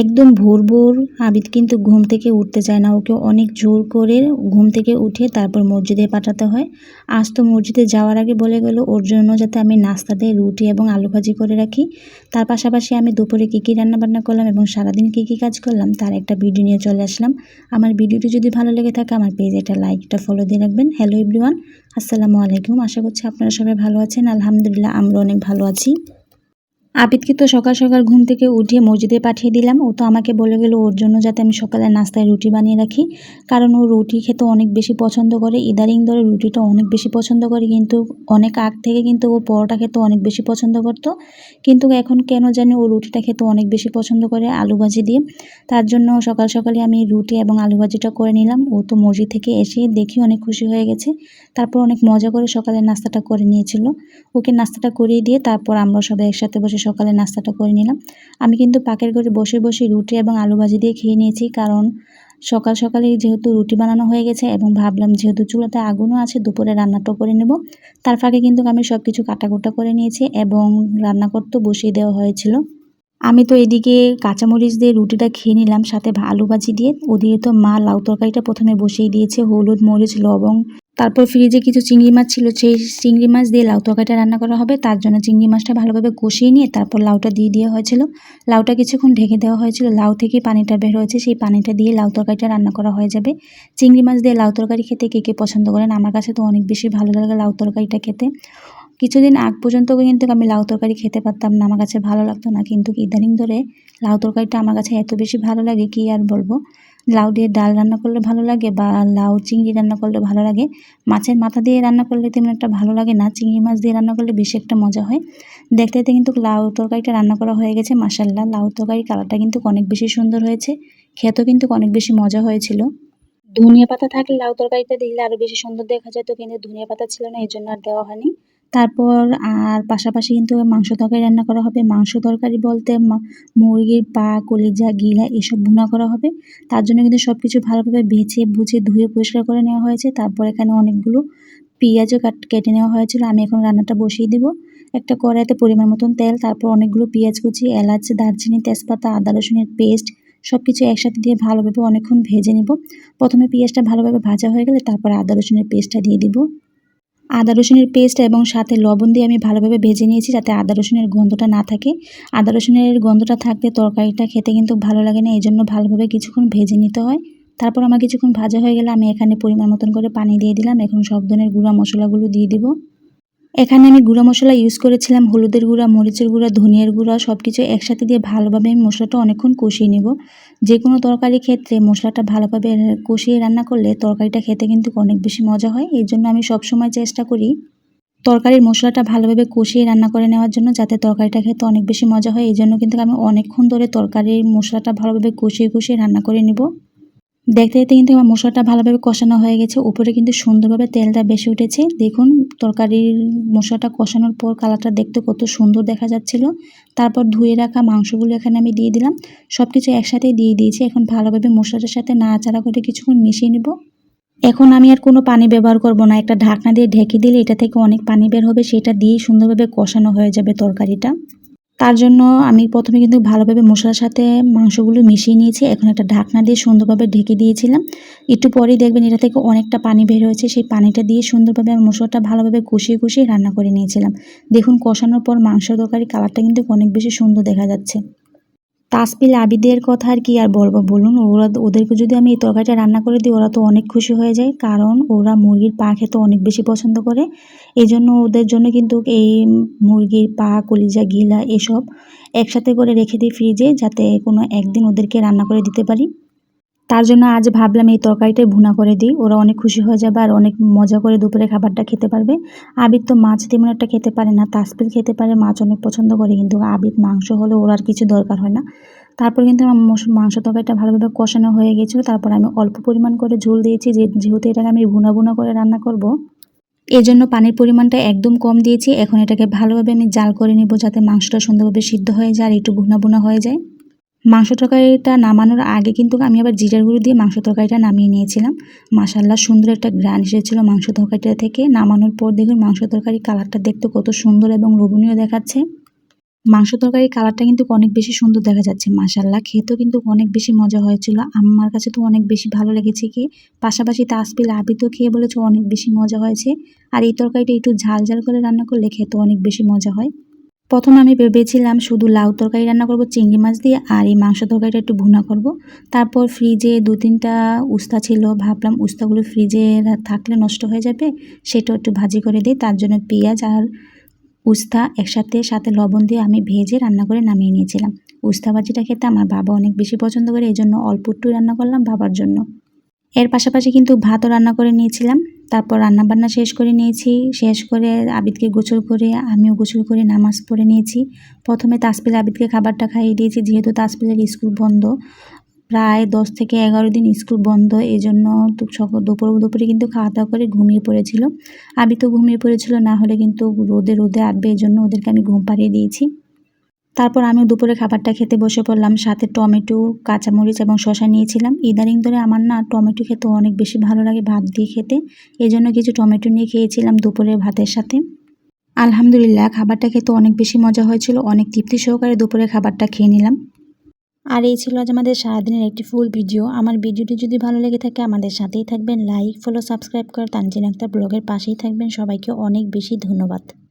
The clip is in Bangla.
একদম ভোর ভোর আবিদ কিন্তু ঘুম থেকে উঠতে চায় না। ওকে অনেক জোর করে ঘুম থেকে উঠে তারপর মসজিদে পাঠাতে হয়। আজ তো মসজিদে যাওয়ার আগে বলে গেল, ওর জন্য যাতে আমি নাস্তাতে রুটি এবং আলু ভাজি করে রাখি। তার পাশাপাশি আমি দুপুরে কী কী রান্নাবান্না করলাম এবং সারাদিন কী কী কাজ করলাম, তার একটা ভিডিও নিয়ে চলে আসলাম। আমার ভিডিওটি যদি ভালো লেগে থাকে, আমার পেজে একটা লাইক, একটা ফলো দিয়ে রাখবেন। হ্যালো এভরিওয়ান আসসালামু আলাইকুম। আশা করছি আপনারা সবাই ভালো আছেন। আলহামদুলিল্লাহ আমরা অনেক ভালো আছি। আবিদকে তো সকাল সকাল ঘুম থেকে উঠিয়ে মসজিদে পাঠিয়ে দিলাম। ও তো আমাকে বলে গেল, ওর জন্য যাতে আমি সকালে নাস্তায় রুটি বানিয়ে রাখি। কারণ ও রুটি খেতে অনেক বেশি পছন্দ করে। ইদারিং ধরে রুটিটা অনেক বেশি পছন্দ করে, কিন্তু অনেক আগ থেকে কিন্তু ও পরোটা খেতে অনেক বেশি পছন্দ করতো। কিন্তু এখন কেন জানি ও রুটিটা খেতে অনেক বেশি পছন্দ করে আলু ভাজি দিয়ে। তার জন্য সকাল সকালে আমি রুটি এবং আলু ভাজিটা করে নিলাম। ও তো মসজিদ থেকে এসে দেখি অনেক খুশি হয়ে গেছে। তারপর অনেক মজা করে সকালে নাস্তাটা করে নিয়েছিল। ওকে নাস্তাটা করিয়ে দিয়ে তারপর আমরা সবাই একসাথে বসে সকালে নাস্তাটা করে নিলাম। আমি কিন্তু পাকের ঘরে বসে বসে রুটি এবং আলু ভাজি দিয়ে খেয়ে নিয়েছি, কারণ সকাল সকালে যেহেতু রুটি বানানো হয়ে গেছে এবং ভাবলাম যেহেতু চুলাতে আগুনও আছে, দুপুরে রান্নাটাও করে নেব। তার ফাঁকে কিন্তু আমি সব কিছু কাটাকুটা করে নিয়েছি এবং রান্না করতে বসিয়ে দেওয়া হয়েছিল। আমি তো এদিকে কাঁচামরিচ দিয়ে রুটিটা খেয়ে নিলাম, সাথে আলু ভাজি দিয়ে। ওদিকে তো মা লাউ তরকারিটা প্রথমে বসিয়ে দিয়েছে, হলুদ, মরিচ লবং তারপর ফ্রিজে কিছু চিংড়ি মাছ ছিল, সেই চিংড়ি মাছ দিয়ে লাউ তরকারিটা রান্না করা হবে। তার জন্য চিংড়ি মাছটা ভালোভাবে কষিয়ে নিয়ে তারপর লাউটা দিয়ে দেওয়া হয়েছিল। লাউটা কিছুক্ষণ ঢেকে দেওয়া হয়েছিল। লাউ থেকে পানিটা বের হয়েছে, সেই পানিটা দিয়ে লাউ তরকারিটা রান্না করা হয়ে যাবে। চিংড়ি মাছ দিয়ে লাউ তরকারি খেতে কে কে পছন্দ করেন? আমার কাছে তো অনেক বেশি ভালো লাগে লাউ তরকারিটা খেতে। কিছুদিন আগ পর্যন্ত কিন্তু আমি লাউ তরকারি খেতে পারতাম না, আমার কাছে ভালো লাগতো না। কিন্তু ইদানিং ধরে লাউ তরকারিটা আমার কাছে এত বেশি ভালো লাগে, কি আর বলব? লাউ দিয়ে ডাল রান্না করলে ভালো লাগে বা লাউ চিংড়ি রান্না করলে ভালো লাগে। মাছের মাথা দিয়ে রান্না করলে তেমন একটা ভালো লাগে না, চিংড়ি মাছ দিয়ে রান্না করলে বেশি একটা মজা হয়। দেখতে দেখতে কিন্তু লাউ তরকারিটা রান্না করা হয়ে গেছে মাসাল্লাহ লাউ তরকারির কালারটা কিন্তু অনেক বেশি সুন্দর হয়েছে, খেতেও কিন্তু অনেক বেশি মজা হয়েছিল। ধনিয়া পাতা থাকলে লাউ তরকারিটা দিলে আরও বেশি সুন্দর দেখা যেত, কিন্তু ধনিয়া পাতা ছিল না এই জন্য আর দেওয়া হয়নি। তারপর আর পাশাপাশি কিন্তু মাংস তরকারি রান্না করা হবে। মাংস তরকারি বলতে মুরগির পা, কলিজা গিলা এসব ভুনা করা হবে। তার জন্য কিন্তু সব কিছু ভালোভাবে বেছে বুঝে ধুয়ে পরিষ্কার করে নেওয়া হয়েছে। তারপর এখানে অনেকগুলো পেঁয়াজও কাট কেটে নেওয়া হয়েছিল। আমি এখন রান্নাটা বসিয়ে দেবো। একটা কড়াইতে পরিমাণ মতন তেল, তারপর অনেকগুলো পেঁয়াজ কুচি, এলাচ, দারচিনি, তেজপাতা, আদা, রসুনের পেস্ট সব কিছু একসাথে দিয়ে ভালোভাবে অনেকক্ষণ ভেজে নিব। প্রথমে পেঁয়াজটা ভালোভাবে ভাজা হয়ে গেলে তারপর আদা, রসুনের পেস্টটা দিয়ে দিব। আদা রসুনের পেস্ট এবং সাথে লবণ দিয়ে আমি ভালোভাবে ভেজে নিয়েছি যাতে আদা রসুনের গন্ধটা না থাকে। আদা রসুনের গন্ধটা থাকতে তরকারিটা খেতে কিন্তু ভালো লাগে না এই জন্য ভালোভাবে কিছুক্ষণ ভেজে নিতে হয়। তারপর আমার কিছুক্ষণ ভাজা হয়ে গেলে আমি এখানে পরিমাণ মতন করে পানি দিয়ে দিলাম। এখন সব ধরনের গুঁড়া মশলাগুলো দিয়ে দিব। এখানে আমি গুঁড়া মশলা ইউজ করেছিলাম, হলুদের গুঁড়া, মরিচের গুঁড়া, ধনিয়ার গুঁড়া সব কিছু একসাথে দিয়ে ভালোভাবে আমি মশলাটা অনেকক্ষণ কষিয়ে নেব। যে কোনো তরকারির ক্ষেত্রে মশলাটা ভালোভাবে কষিয়ে রান্না করলে তরকারিটা খেতে কিন্তু অনেক বেশি মজা হয়। এই জন্য আমি সবসময় চেষ্টা করি তরকারির মশলাটা ভালোভাবে কষিয়ে রান্না করে নেওয়ার জন্য যাতে তরকারিটা খেতে অনেক বেশি মজা হয়। এই জন্য কিন্তু আমি অনেকক্ষণ ধরে তরকারির মশলাটা ভালোভাবে কষিয়ে কষিয়ে রান্না করে নেব। দেখতে দেখতে কিন্তু আমার মশলাটা ভালোভাবে কষানো হয়ে গেছে। উপরে কিন্তু সুন্দরভাবে তেলটা বেশি উঠেছে। দেখুন, তরকারির মশলাটা কষানোর পর কালারটা দেখতে কত সুন্দর দেখা যাচ্ছিল। তারপর ধুয়ে রাখা মাংসগুলো এখানে আমি দিয়ে দিলাম। সব কিছু একসাথে দিয়ে দিয়েছি। এখন ভালোভাবে মশলাটার সাথে নাড়াচাড়া করে কিছুক্ষণ মিশিয়ে নেব। এখন আমি আর কোনো পানি ব্যবহার করব না। একটা ঢাকনা দিয়ে ঢেকে দিলে এটা থেকে অনেক পানি বের হবে। সেটা দিয়েই সুন্দরভাবে কষানো হয়ে যাবে তরকারিটা। তার জন্য আমি প্রথমে কিন্তু ভালোভাবে মশলার সাথে মাংসগুলো মিশিয়ে নিয়েছি। এখন একটা ঢাকনা দিয়ে সুন্দরভাবে ঢেকে দিয়েছিলাম। একটু পরেই দেখবেন এটা থেকে অনেকটা পানি বের হয়েছে। সেই পানিটা দিয়ে সুন্দরভাবে আমি মশলাটা ভালোভাবে কষিয়ে কষিয়ে রান্না করে নিয়েছিলাম। দেখুন, কষানোর পর মাংস তরকারি কালারটা কিন্তু অনেক বেশি সুন্দর দেখা যাচ্ছে। তাসপিল আবিদের কথা আর কি আর বলব? বলুন, ওরা ওদেরকে যদি আমি এই তরকারিটা রান্না করে দিই, ওরা তো অনেক খুশি হয়ে যায়। কারণ ওরা মুরগির পা খেতে অনেক বেশি পছন্দ করে। এই জন্য ওদের জন্য কিন্তু এই মুরগির পা, কলিজা, গিলা এসব একসাথে করে রেখে দিই ফ্রিজে যাতে কোনো একদিন ওদেরকে রান্না করে দিতে পারি। তার জন্য আজ ভাবলাম এই তরকারিটাই ভুনা করে দিই। ওরা অনেক খুশি হয়ে যাবে আর অনেক মজা করে দুপুরে খাবারটা খেতে পারবে। আবিদ তো মাছ তেমন একটা খেতে পারে না তাসপিল খেতে পারে, মাছ অনেক পছন্দ করে, কিন্তু আবিদ মাংস হলে ওর আর কিছু দরকার হয় না। তারপর কিন্তু আমার মাংস তরকারিটা ভালোভাবে কষানো হয়ে গেছিল তারপর আমি অল্প পরিমাণ করে ঝোল দিয়েছি, যে, যেহেতু এটাকে আমি ভুনা ভুনা করে রান্না করব। এই জন্য পানির পরিমাণটা একদম কম দিয়েছি, এখন এটাকে ভালোভাবে আমি জাল করে নিব যাতে মাংসটা সুন্দরভাবে সিদ্ধ হয়ে যায় আর একটু ভুনা ভুনা হয়ে যায়। মাংস তরকারিটা নামানোর আগে কিন্তু আমি আবার জিরার গুঁড়ো দিয়ে মাংস তরকারিটা নামিয়ে নিয়েছিলাম। মাসাল্লাহ সুন্দর একটা গ্রান এসেছিল মাংস তরকারিটা থেকে। নামানোর পর দেখুন মাংস তরকারি কালারটা দেখতে কত সুন্দর এবং লোভনীয় দেখাচ্ছে। মাংস তরকারির কালারটা কিন্তু অনেক বেশি সুন্দর দেখা যাচ্ছে। মাসাল্লাহ খেতেও কিন্তু অনেক বেশি মজা হয়েছিল। আমার কাছে তো অনেক বেশি ভালো লেগেছে কি পাশাপাশি তাসপিল আবি তো খেয়ে বলেছে অনেক বেশি মজা হয়েছে। আর এই তরকারিটা একটু ঝাল ঝাল করে রান্না করলে খেতে অনেক বেশি মজা হয়। প্রথমে আমি ভেবেছিলাম শুধু লাউ তরকারি রান্না করব, চিংড়ি মাছ দিয়ে, আর এই মাংস তরকারিটা একটু ভুনা করব। তারপর ফ্রিজে দু তিনটা উস্তা ছিল, ভাবলাম উস্তাগুলো ফ্রিজে থাকলে নষ্ট হয়ে যাবে সেটা একটু ভাজি করে দিই। তার জন্য পেঁয়াজ আর উস্তা একসাথে, সাথে লবণ দিয়ে আমি ভেজে রান্না করে নামিয়ে নিয়েছিলাম। উস্তা ভাজিটা খেতে আমার বাবা অনেক বেশি পছন্দ করে এই জন্য অল্প একটু রান্না করলাম বাবার জন্য। এর পাশাপাশি কিন্তু ভাতও রান্না করে নিয়েছিলাম। তারপর রান্নাবান্না শেষ করে নিয়েছি। শেষ করে আবিদকে গোসল করে, আমিও গোসল করে নামাজ পড়ে নিয়েছি। প্রথমে তাসপিল আবিদকে খাবারটা খাইয়ে দিয়েছি, যেহেতু তাসপিলের স্কুল বন্ধ। প্রায় দশ থেকে এগারো দিন স্কুল বন্ধ এই জন্য সকাল দুপুর দুপুরে কিন্তু খাওয়া দাওয়া করে ঘুমিয়ে পড়েছিল। আবি তো ঘুমিয়ে পড়েছিল, না হলে কিন্তু রোদে রোদে আটবে এই জন্য ওদেরকে আমি ঘুম পাড়িয়ে দিয়েছি। তারপর আমি দুপুরে খাবারটা খেতে বসে পড়লাম, সাথে টমেটো, কাঁচামরিচ এবং শশা নিয়েছিলাম। ইদানিং ধরে আমার না টমেটো খেতে অনেক বেশি ভালো লাগে ভাত দিয়ে খেতে। এই জন্য কিছু টমেটো নিয়ে খেয়েছিলাম দুপুরের ভাতের সাথে। আলহামদুলিল্লাহ, খাবারটা খেতে অনেক বেশি মজা হয়েছিল। অনেক তৃপ্তি সহকারে দুপুরে খাবারটা খেয়ে নিলাম। আর এই ছিল আজ আমাদের সারাদিনের একটি ফুল ভিডিও আমার ভিডিওটি যদি ভালো লেগে থাকে, আমাদের সাথেই থাকবেন। লাইক ফলো সাবস্ক্রাইব করে তানজিন আক্তার ব্লগের পাশেই থাকবেন। সবাইকে অনেক বেশি ধন্যবাদ।